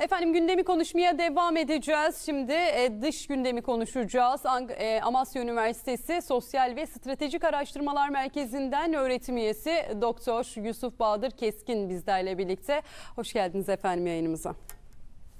Efendim gündemi konuşmaya devam edeceğiz. Şimdi e, dış gündemi konuşacağız. Ang- e, Amasya Üniversitesi Sosyal ve Stratejik Araştırmalar Merkezi'nden öğretim üyesi Doktor Yusuf Bahadır Keskin bizlerle birlikte. Hoş geldiniz efendim yayınımıza.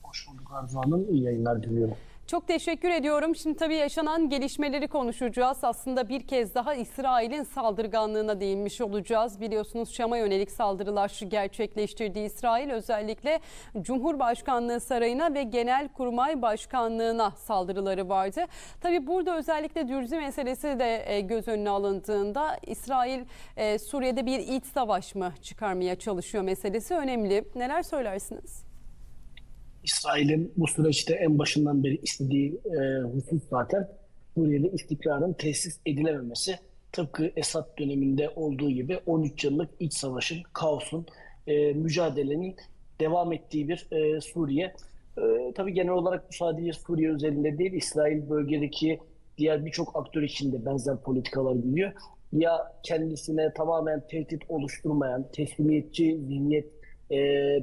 Hoş bulduk Arzu Hanım. İyi yayınlar diliyorum. Çok teşekkür ediyorum. Şimdi tabii yaşanan gelişmeleri konuşacağız. Aslında bir kez daha İsrail'in saldırganlığına değinmiş olacağız. Biliyorsunuz Şam'a yönelik saldırılar gerçekleştirdiği İsrail özellikle Cumhurbaşkanlığı Sarayı'na ve Genelkurmay Başkanlığı'na saldırıları vardı. Tabii burada özellikle Dürzi meselesi de e, göz önüne alındığında İsrail e, Suriye'de bir iç savaş mı çıkarmaya çalışıyor meselesi önemli. Neler söylersiniz? İsrail'in bu süreçte en başından beri istediği e, husus zaten Suriye'de istikrarın tesis edilememesi. Tıpkı Esad döneminde olduğu gibi 13 yıllık iç savaşın, kaosun, e, mücadelenin devam ettiği bir e, Suriye. E, tabii genel olarak bu sadece Suriye özelinde değil, İsrail bölgedeki diğer birçok aktör için de benzer politikalar gidiyor. Ya kendisine tamamen tehdit oluşturmayan, teslimiyetçi zihniyet e,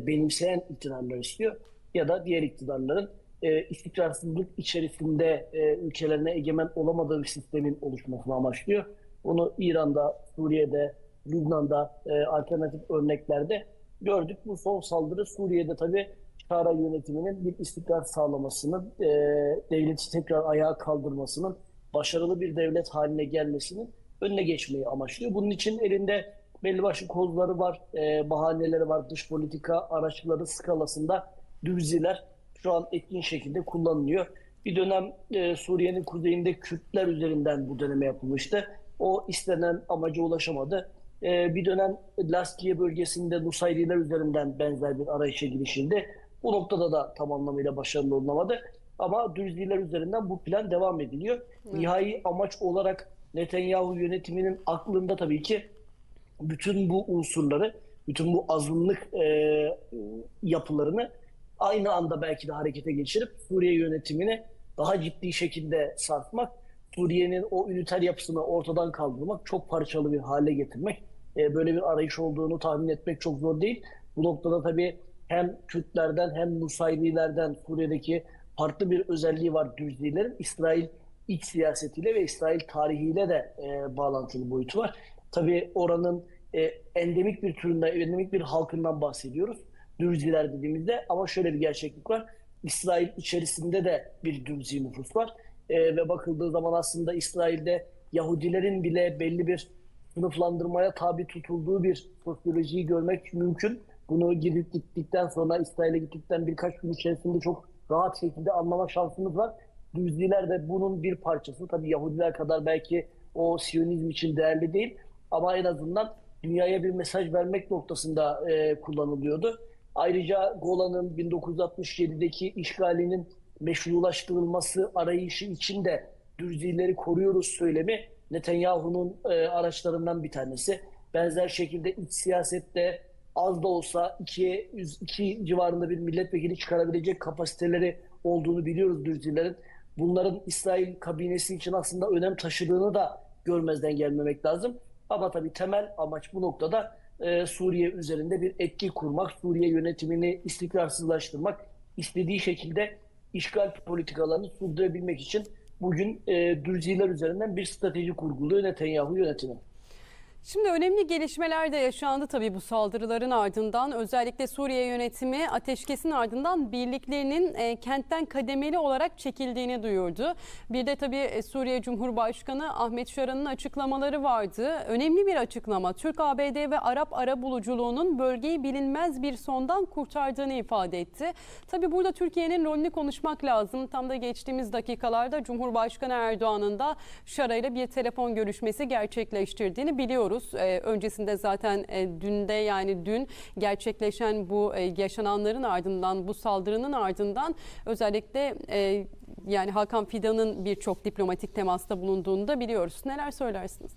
benimseyen iktidarlar istiyor ya da diğer iktidarların e, istikrarsızlık içerisinde e, ülkelerine egemen olamadığı bir sistemin oluşmasını amaçlıyor. Bunu İran'da, Suriye'de, Lübnan'da e, alternatif örneklerde gördük. Bu son saldırı Suriye'de tabii Şara yönetiminin bir istikrar sağlamasının, e, devleti tekrar ayağa kaldırmasının, başarılı bir devlet haline gelmesinin önüne geçmeyi amaçlıyor. Bunun için elinde belli başlı kozları var, e, bahaneleri var, dış politika araçları skalasında dürziler şu an etkin şekilde kullanılıyor. Bir dönem e, Suriye'nin kuzeyinde Kürtler üzerinden bu deneme yapılmıştı. O istenen amaca ulaşamadı. E, bir dönem Laskiye bölgesinde Nusayriler üzerinden benzer bir arayışa girişildi. Bu noktada da tam anlamıyla başarılı olunamadı. Ama Dürziler üzerinden bu plan devam ediliyor. Nihai amaç olarak Netanyahu yönetiminin aklında tabii ki bütün bu unsurları, bütün bu azınlık e, yapılarını aynı anda belki de harekete geçirip Suriye yönetimini daha ciddi şekilde sarkmak, Suriye'nin o üniter yapısını ortadan kaldırmak, çok parçalı bir hale getirmek, e, böyle bir arayış olduğunu tahmin etmek çok zor değil. Bu noktada tabii hem Kürtlerden hem Nusayrilerden Suriye'deki farklı bir özelliği var Dürzilerin. İsrail iç siyasetiyle ve İsrail tarihiyle de e, bağlantılı boyutu var. Tabii oranın e, endemik bir türünden, endemik bir halkından bahsediyoruz. Dürziler dediğimizde ama şöyle bir gerçeklik var. İsrail içerisinde de bir Dürzi nüfus var. E, ve bakıldığı zaman aslında İsrail'de Yahudilerin bile belli bir sınıflandırmaya tabi tutulduğu bir sosyolojiyi görmek mümkün. Bunu gidip gittikten sonra İsrail'e gittikten birkaç gün içerisinde çok rahat şekilde anlama şansımız var. Düzliler de bunun bir parçası. Tabii Yahudiler kadar belki o Siyonizm için değerli değil ama en azından dünyaya bir mesaj vermek noktasında e, kullanılıyordu. Ayrıca Golan'ın 1967'deki işgalinin meşrulaştırılması arayışı için de Dürzileri koruyoruz söylemi Netanyahu'nun e, araçlarından bir tanesi. Benzer şekilde iç siyasette az da olsa 2'ye 102 civarında bir milletvekili çıkarabilecek kapasiteleri olduğunu biliyoruz Dürzilerin. Bunların İsrail kabinesi için aslında önem taşıdığını da görmezden gelmemek lazım. Ama tabii temel amaç bu noktada e, Suriye üzerinde bir etki kurmak, Suriye yönetimini istikrarsızlaştırmak, istediği şekilde işgal politikalarını sürdürebilmek için bugün e, Dürziler üzerinden bir strateji kurguluyor Netanyahu yönetimi. Şimdi önemli gelişmeler de yaşandı tabii bu saldırıların ardından. Özellikle Suriye yönetimi ateşkesin ardından birliklerinin e, kentten kademeli olarak çekildiğini duyurdu. Bir de tabii e, Suriye Cumhurbaşkanı Ahmet Şaran'ın açıklamaları vardı. Önemli bir açıklama. Türk, ABD ve Arap ara buluculuğunun bölgeyi bilinmez bir sondan kurtardığını ifade etti. Tabii burada Türkiye'nin rolünü konuşmak lazım. Tam da geçtiğimiz dakikalarda Cumhurbaşkanı Erdoğan'ın da Şara ile bir telefon görüşmesi gerçekleştirdiğini biliyoruz biliyoruz. Ee, öncesinde zaten e, dünde yani dün gerçekleşen bu e, yaşananların ardından bu saldırının ardından özellikle e, yani Hakan Fidan'ın birçok diplomatik temasta bulunduğunu da biliyoruz. Neler söylersiniz?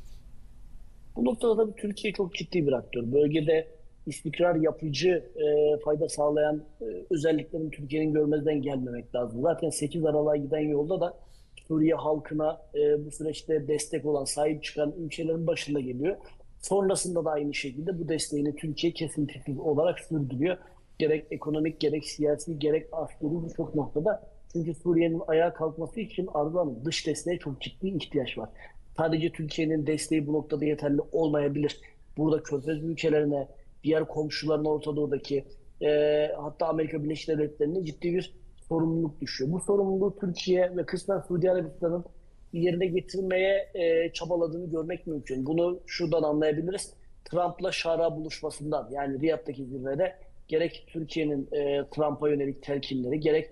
Bu noktada da Türkiye çok ciddi bir aktör. Bölgede istikrar yapıcı e, fayda sağlayan e, özelliklerin Türkiye'nin görmezden gelmemek lazım. Zaten 8 Aralık'a giden yolda da Suriye halkına e, bu süreçte destek olan, sahip çıkan ülkelerin başında geliyor. Sonrasında da aynı şekilde bu desteğini Türkiye kesintisiz olarak sürdürüyor. gerek ekonomik gerek siyasi gerek askeri birçok noktada. Çünkü Suriye'nin ayağa kalkması için Arzu dış desteğe çok ciddi ihtiyaç var. Sadece Türkiye'nin desteği bu noktada yeterli olmayabilir. Burada Körfez ülkelerine, diğer komşularına Orta Doğu'daki e, hatta Amerika Birleşik Devletleri'ne ciddi bir sorumluluk düşüyor. Bu sorumluluğu Türkiye ve kısmen Suudi Arabistan'ın yerine getirmeye e, çabaladığını görmek mümkün. Bunu şuradan anlayabiliriz. Trump'la Şara buluşmasından yani Riyad'daki zirvede gerek Türkiye'nin e, Trump'a yönelik telkinleri gerek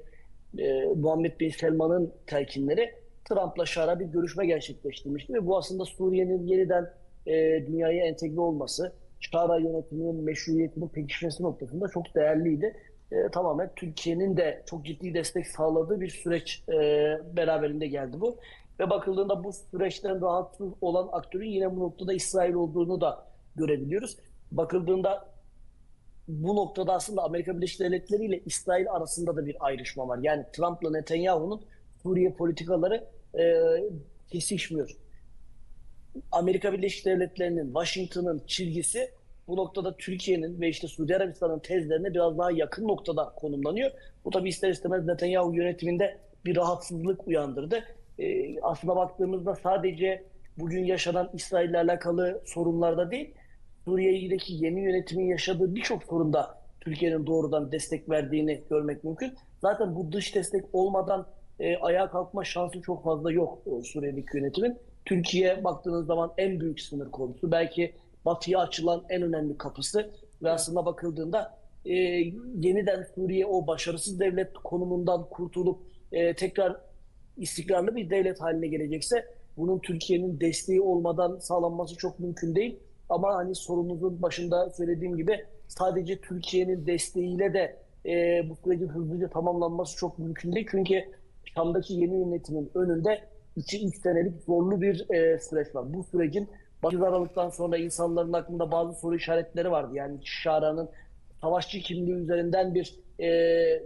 e, Muhammed Bin Selman'ın telkinleri Trump'la Şara bir görüşme gerçekleştirmişti ve bu aslında Suriye'nin yeniden e, dünyaya entegre olması, Şara yönetiminin meşruiyetinin pekişmesi noktasında çok değerliydi. E, tamamen Türkiye'nin de çok ciddi destek sağladığı bir süreç e, beraberinde geldi bu. Ve bakıldığında bu süreçten rahatsız olan aktörün yine bu noktada İsrail olduğunu da görebiliyoruz. Bakıldığında bu noktada aslında Amerika Birleşik Devletleri ile İsrail arasında da bir ayrışma var. Yani Trump'la Netanyahu'nun Suriye politikaları e, kesişmiyor. Amerika Birleşik Devletleri'nin, Washington'ın çizgisi bu noktada Türkiye'nin ve işte Suudi Arabistan'ın tezlerine biraz daha yakın noktada konumlanıyor. Bu tabii ister istemez Netanyahu yönetiminde bir rahatsızlık uyandırdı. E, aslında baktığımızda sadece bugün yaşanan İsrail'le alakalı sorunlarda değil, Suriye'deki yeni yönetimin yaşadığı birçok sorunda Türkiye'nin doğrudan destek verdiğini görmek mümkün. Zaten bu dış destek olmadan e, ayağa kalkma şansı çok fazla yok e, Suriye'deki yönetimin. Türkiye baktığınız zaman en büyük sınır konusu. Belki batıya açılan en önemli kapısı ve aslında bakıldığında e, yeniden Suriye o başarısız devlet konumundan kurtulup e, tekrar istikrarlı bir devlet haline gelecekse bunun Türkiye'nin desteği olmadan sağlanması çok mümkün değil. Ama hani sorunuzun başında söylediğim gibi sadece Türkiye'nin desteğiyle de e, bu sürecin hızlıca tamamlanması çok mümkün değil. Çünkü Şam'daki yeni yönetimin önünde 2-3 senelik zorlu bir e, süreç var. Bu sürecin 8 Aralık'tan sonra insanların aklında bazı soru işaretleri vardı. Yani Şara'nın savaşçı kimliği üzerinden bir e,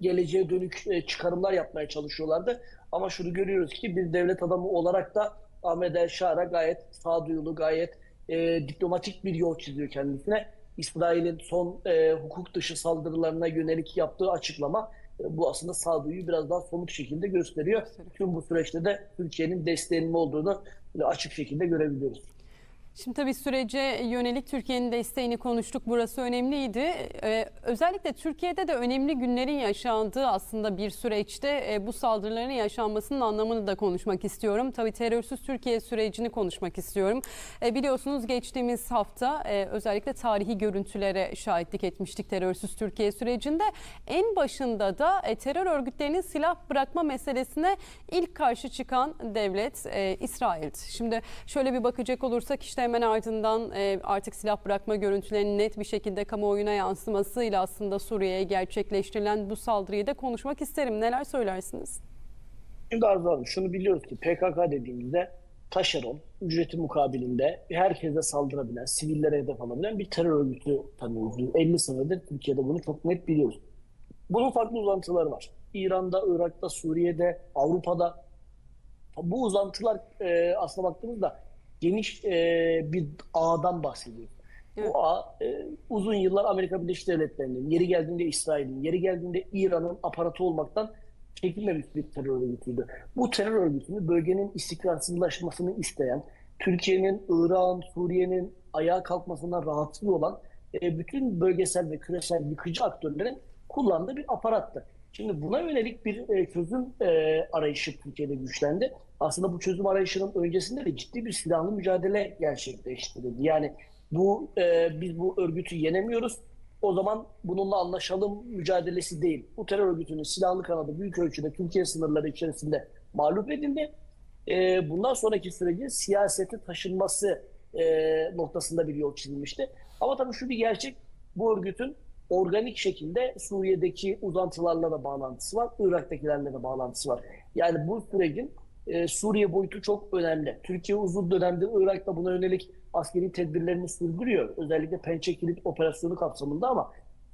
geleceğe dönük e, çıkarımlar yapmaya çalışıyorlardı. Ama şunu görüyoruz ki bir devlet adamı olarak da Ahmet El Şara gayet sağduyulu, gayet e, diplomatik bir yol çiziyor kendisine. İsrail'in son e, hukuk dışı saldırılarına yönelik yaptığı açıklama e, bu aslında sağduyu biraz daha somut şekilde gösteriyor. Tüm bu süreçte de Türkiye'nin desteğinin olduğunu açık şekilde görebiliyoruz. Şimdi tabii sürece yönelik Türkiye'nin desteğini konuştuk. Burası önemliydi. Ee, özellikle Türkiye'de de önemli günlerin yaşandığı aslında bir süreçte e, bu saldırıların yaşanmasının anlamını da konuşmak istiyorum. Tabii terörsüz Türkiye sürecini konuşmak istiyorum. E, biliyorsunuz geçtiğimiz hafta e, özellikle tarihi görüntülere şahitlik etmiştik terörsüz Türkiye sürecinde. En başında da e, terör örgütlerinin silah bırakma meselesine ilk karşı çıkan devlet e, İsrail'di. Şimdi şöyle bir bakacak olursak işte hemen ardından e, artık silah bırakma görüntülerinin net bir şekilde kamuoyuna yansımasıyla aslında Suriye'ye gerçekleştirilen bu saldırıyı da konuşmak isterim. Neler söylersiniz? Şimdi Arzu Hanım şunu biliyoruz ki PKK dediğimizde taşeron, ücreti mukabilinde herkese saldırabilen, sivillere hedef alabilen bir terör örgütü tanıyoruz. 50 senedir Türkiye'de bunu çok net biliyoruz. Bunun farklı uzantıları var. İran'da, Irak'ta, Suriye'de, Avrupa'da. Bu uzantılar e, aslına baktığımızda geniş e, bir ağdan bahsediyor. Evet. Bu ağ e, uzun yıllar Amerika Birleşik Devletleri'nin, yeri geldiğinde İsrail'in, yeri geldiğinde İran'ın aparatı olmaktan çekilmemiş bir terör örgütüydü. Bu terör örgütünü bölgenin istikrarsızlaşmasını isteyen, Türkiye'nin, Irak'ın, Suriye'nin ayağa kalkmasından rahatsız olan e, bütün bölgesel ve küresel yıkıcı aktörlerin kullandığı bir aparattı. Şimdi buna yönelik bir e, çözüm e, arayışı Türkiye'de güçlendi. Aslında bu çözüm arayışının öncesinde de ciddi bir silahlı mücadele gerçekleştirildi. Yani bu e, biz bu örgütü yenemiyoruz. O zaman bununla anlaşalım mücadelesi değil. Bu terör örgütünün silahlı kanadı büyük ölçüde Türkiye sınırları içerisinde mağlup edildi. Bundan sonraki sürecin siyasete taşınması noktasında bir yol çizilmişti. Ama tabii şu bir gerçek, bu örgütün organik şekilde Suriye'deki uzantılarla da bağlantısı var, Irak'takilerle de bağlantısı var. Yani bu sürecin e, Suriye boyutu çok önemli. Türkiye uzun dönemdir Irak'ta buna yönelik askeri tedbirlerini sürdürüyor. Özellikle Pençe Kilit operasyonu kapsamında ama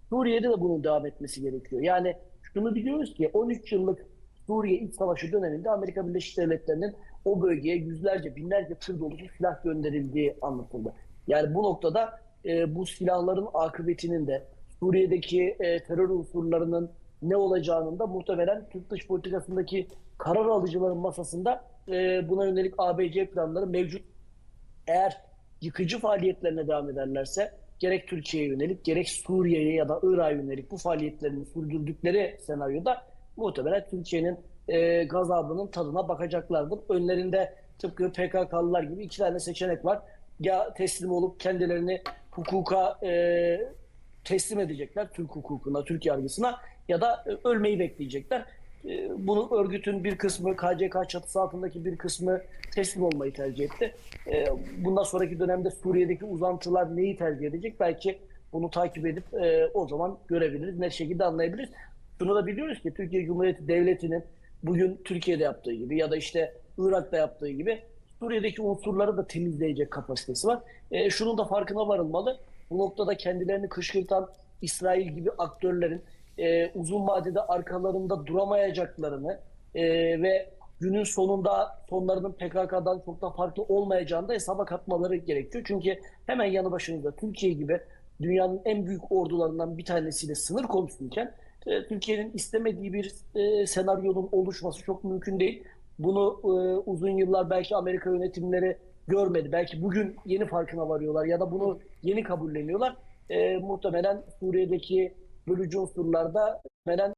Suriye'de de bunun devam etmesi gerekiyor. Yani şunu biliyoruz ki 13 yıllık Suriye İç Savaşı döneminde Amerika Birleşik Devletleri'nin o bölgeye yüzlerce, binlerce tır dolusu silah gönderildiği anlatıldı. Yani bu noktada e, bu silahların akıbetinin de Suriye'deki e, terör unsurlarının ne olacağının da muhtemelen Türk dış politikasındaki karar alıcıların masasında e, buna yönelik ABC planları mevcut. Eğer yıkıcı faaliyetlerine devam ederlerse gerek Türkiye'ye yönelik gerek Suriye'ye ya da Irak'a yönelik bu faaliyetlerini sürdürdükleri senaryoda muhtemelen Türkiye'nin e, gazabının tadına bakacaklardır. Önlerinde tıpkı PKK'lılar gibi iki tane seçenek var. Ya teslim olup kendilerini hukuka e, teslim edecekler, Türk hukukuna, Türk yargısına ya da e, ölmeyi bekleyecekler. E, Bunu örgütün bir kısmı, KCK çatısı altındaki bir kısmı teslim olmayı tercih etti. E, Bundan sonraki dönemde Suriye'deki uzantılar neyi tercih edecek? Belki bunu takip edip o zaman görebiliriz, net şekilde anlayabiliriz. Şunu da biliyoruz ki Türkiye Cumhuriyeti Devleti'nin bugün Türkiye'de yaptığı gibi ya da işte Irak'ta yaptığı gibi Suriye'deki unsurları da temizleyecek kapasitesi var. E, şunun da farkına varılmalı. Bu noktada kendilerini kışkırtan İsrail gibi aktörlerin e, uzun vadede arkalarında duramayacaklarını e, ve günün sonunda sonlarının PKK'dan çok da farklı olmayacağını da hesaba katmaları gerekiyor. Çünkü hemen yanı başınızda Türkiye gibi dünyanın en büyük ordularından bir tanesiyle sınır komşusuyken e, Türkiye'nin istemediği bir e, senaryonun oluşması çok mümkün değil. Bunu e, uzun yıllar belki Amerika yönetimleri görmedi. Belki bugün yeni farkına varıyorlar ya da bunu yeni kabulleniyorlar. E, muhtemelen Suriye'deki bölücü unsurlarda muhtemelen